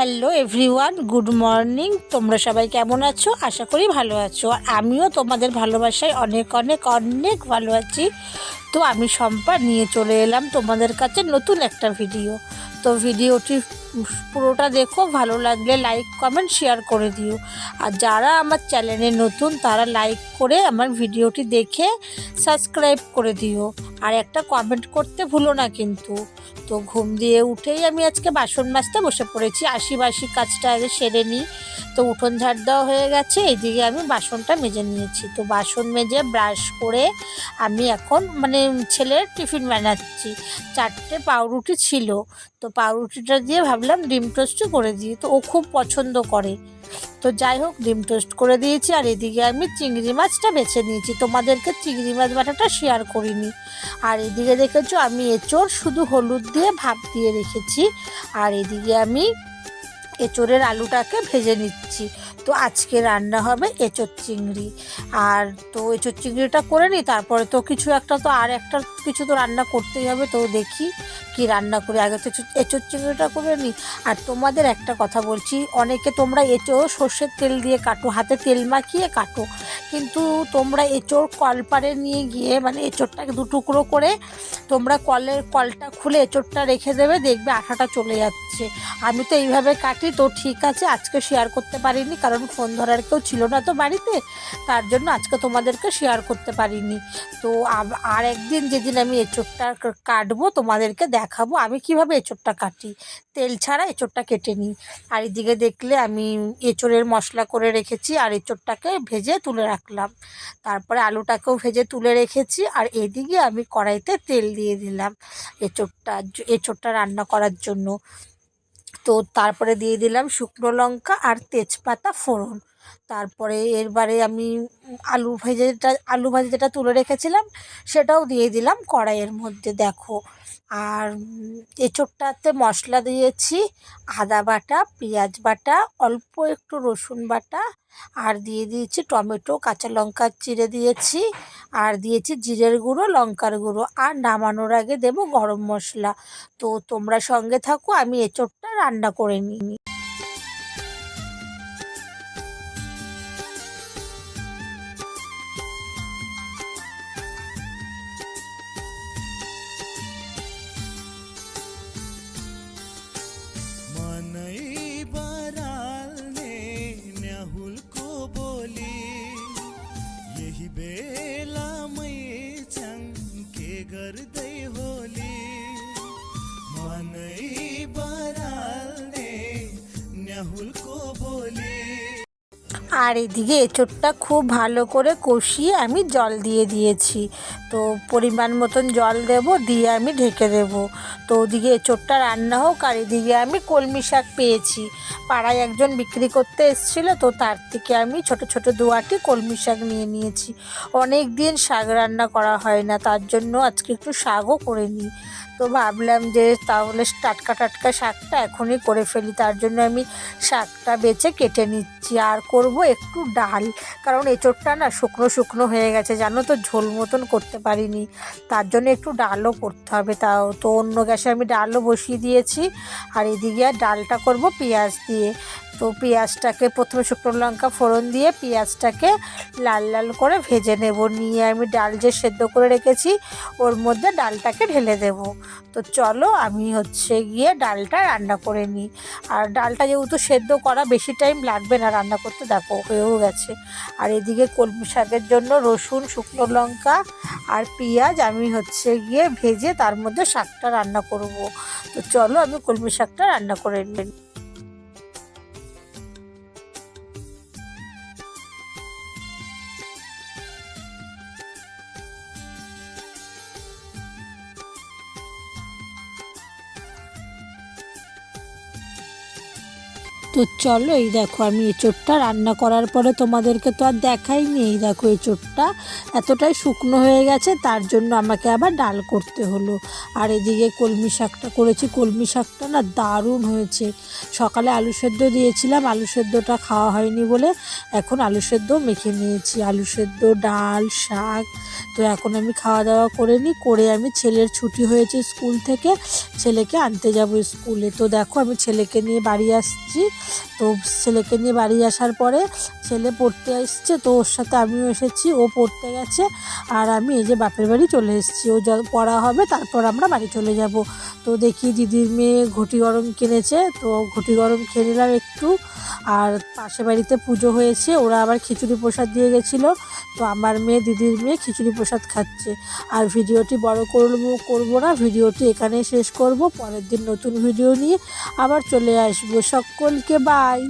Hello everyone, good morning. তোমরা সবাই কেমন আছো? আশা করি ভালো আছো। আর আমিও তোমাদের ভালোবাসায় অনেক অনেক অনেক ভালো আছি। তো আমি সম্পা নিয়ে চলে এলাম তোমাদের কাছে নতুন একটা ভিডিও। তো ভিডিওটি পুরোটা দেখো, ভালো লাগলে লাইক, কমেন্ট, শেয়ার করে দিও। আর যারা আমার চ্যানেলে নতুন, তারা লাইক করে আমার ভিডিওটি দেখে সাবস্ক্রাইব করে দিও। আর একটা কমেন্ট করতে ভুলো না কিন্তু। তো ঘুম দিয়ে উঠেই আমি আজকে বাসন মাজতে বসে পড়েছি। আশি বাসি কাজটা আগে সেরে নিই। তো উঠোন ঝাড় দেওয়া হয়ে গেছে এইদিকে আমি বাসনটা মেজে নিয়েছি। তো বাসন মেজে ব্রাশ করে আমি এখন মানে ছেলের টিফিন বানাচ্ছি। চারটে পাউরুটি ছিল, তো পাউরুটিটা দিয়ে ভাবলাম ডিম টোস্ট করে দিই, তো ও খুব পছন্দ করে। তো যাই হোক, ডিম টোস্ট করে দিয়েছি, আর এদিকে আমি চিংড়ি মাছটা বেছে নিয়েছি। তোমাদেরকে চিংড়ি মাছ বাটাটা শেয়ার করিনি। আর এদিকে দেখেছ, আমি এঁচোড় শুধু হলুদ দিয়ে ভাপ দিয়ে রেখেছি, আর এদিকে আমি এঁচোড়ের আলুটাকে ভেজে নিচ্ছি। তো আজকে রান্না হবে এঁচোর চিংড়ি। আর তো এঁচোর চিংড়িটা করে নিই, তারপরে তো কিছু একটা তো আর একটা কিছু তো রান্না করতেই হবে, তো দেখি কি রান্না করি। আগে তো এঁচোড় চিংড়িটা করে নিই। আর তোমাদের একটা কথা বলছি, অনেকে তোমরা এঁচোড় সর্ষের তেল দিয়ে কাটো, হাতে তেল মাখিয়ে কাটো। কিন্তু তোমরা এঁচোড় কলপারে নিয়ে গিয়ে মানে এঁচোড়টাকে দু টুকরো করে তোমরা কলের কলটা খুলে এঁচোরটা রেখে দেবে, দেখবে আঠাটা চলে যাচ্ছে। আমি তো এইভাবে কাটি তো ঠিক আছে, আজকে শেয়ার করতে পারিনি, কারণ ফোন ধরার কেউ ছিল না তো বাড়িতে, তার জন্য আজকে তোমাদেরকে শেয়ার করতে পারিনি। তো আর একদিন যেদিন আমি এঁচোড়টা ক- কাটবো, তোমাদেরকে দেখাবো আমি কীভাবে এঁচোড়টা কাটি। তেল ছাড়া এঁচোড়টা কেটে নিই। আর এদিকে দেখলে আমি এঁচোড়ের মশলা করে রেখেছি, আর এঁচোড়টাকে ভেজে তুলে রাখলাম। তারপরে আলুটাকেও ভেজে তুলে রেখেছি, আর এদিকে আমি কড়াইতে তেল দিয়ে দিলাম এঁচোড়টা এঁচোড়টা রান্না করার জন্য। তো তারপরে দিয়ে দিলাম শুকনো লঙ্কা আর তেজপাতা ফোড়ন। তারপরে এরবারে আমি আলু ভেজেটা আলু ভাজে যেটা তুলে রেখেছিলাম, সেটাও দিয়ে দিলাম কড়াইয়ের মধ্যে, দেখো। আর এঁচোড়টাতে মশলা দিয়েছি আদা বাটা, পেঁয়াজ বাটা, অল্প একটু রসুন বাটা, আর দিয়ে দিয়েছি টমেটো, কাঁচা লঙ্কা চিড়ে দিয়েছি, আর দিয়েছি জিরের গুঁড়ো, লঙ্কার গুঁড়ো, আর নামানোর আগে দেবো গরম মশলা। তো তোমরা সঙ্গে থাকো, আমি এঁচোড়টা রান্না করে নিই। আর এদিকে এঁচোড়টা খুব ভালো করে কষিয়ে আমি জল দিয়ে দিয়েছি। তো পরিমাণ মতন জল দেব, দিয়ে আমি ঢেকে দেব। তো ওদিকে এঁচোড়টা রান্না হোক আর এদিকে আমি কলমি শাক পেয়েছি। পাড়ায় একজন বিক্রি করতে এসেছিল, তো তার থেকে আমি ছোট ছোট দুয়াটি কলমি শাক নিয়ে নিয়েছি। অনেক দিন শাক রান্না করা হয় না, তার জন্য আজকে একটু শাকও করে নিই তো ভাবলাম যে তাহলে টাটকা টাটকা শাকটা এখনই করে ফেলি, তার জন্য আমি শাকটা বেছে কেটে নিচ্ছি। আর করব একটু ডাল, কারণ এঁচোড়টা না শুকনো শুকনো হয়ে গেছে, জানো তো ঝোল মতন করতে পারিনি। তার জন্য একটু ডালও করতে হবে। তাও তো অন্য গ্যাসে আমি ডালও বসিয়ে দিয়েছি। আর এদিকে আর ডালটা করব পেঁয়াজ দিয়ে। তো পেঁয়াজটাকে প্রথমে শুকনো লঙ্কা ফোড়ন দিয়ে পেঁয়াজটাকে লাল লাল করে ভেজে নেব। নিয়ে আমি ডাল যে সেদ্ধ করে রেখেছি, ওর মধ্যে ডালটাকে ঢেলে দেব। তো চলো আমি হচ্ছে গিয়ে ডালটা রান্না করে নিই। আর ডালটা যেহেতু সেদ্ধ করা বেশি টাইম লাগবে না রান্না করতে, দেখো হয়েও গেছে। আর এদিকে কলমি শাকের জন্য রসুন, শুকনো লঙ্কা আর পেঁয়াজ আমি হচ্ছে গিয়ে ভেজে তার মধ্যে শাকটা রান্না করব। তো চলো আমি কলমি শাকটা রান্না করে নিই। তো চলো এই দেখো, আমি এঁচোড়টা রান্না করার পরে তোমাদেরকে তো আর দেখাইনি এই দেখো এঁচোড়টা এতটাই শুকনো হয়ে গেছে, তার জন্য আমাকে আবার ডাল করতে হলো। আর এদিকে কলমি শাকটা করেছি। কলমি শাকটা না দারুণ হয়েছে। সকালে আলু সেদ্ধ দিয়েছিলাম, আলু সেদ্ধটা খাওয়া হয়নি বলে এখন আলু সেদ্ধ মেখে নিয়েছি। আলু সেদ্ধ, ডাল, শাক, তো এখন আমি খাওয়া দাওয়া করে নিই করে আমি ছেলের ছুটি হয়েছে স্কুল থেকে, ছেলেকে আনতে যাব স্কুলে। তো দেখো, আমি ছেলেকে নিয়ে বাড়ি আসছি। তো ছেলেকে নিয়ে বাড়ি আসার পরে ছেলে পড়তে এসছে, তো ওর সাথে আমিও এসেছি, ও পড়তে গেছে আর আমি এই যে বাপের বাড়ি চলে এসেছি, ও পড়া হবে তারপর আমরা বাড়ি চলে যাব। তো দেখি দিদির মেয়ে ঘটি গরম কিনেছে, তো ঘটি গরম খেয়ে নিলাম একটু আর পাশে বাড়িতে পুজো হয়েছে, ওরা আবার খিচুড়ি প্রসাদ দিয়ে গেছিল, তো আমার মেয়ে দিদির মেয়ে খিচুড়ি প্রসাদ খাচ্ছে। আর ভিডিওটি বড় করব করব না, ভিডিওটি এখানেই শেষ করব, পরের দিন নতুন ভিডিও নিয়ে আবার চলে আসব সকলকে। goodbye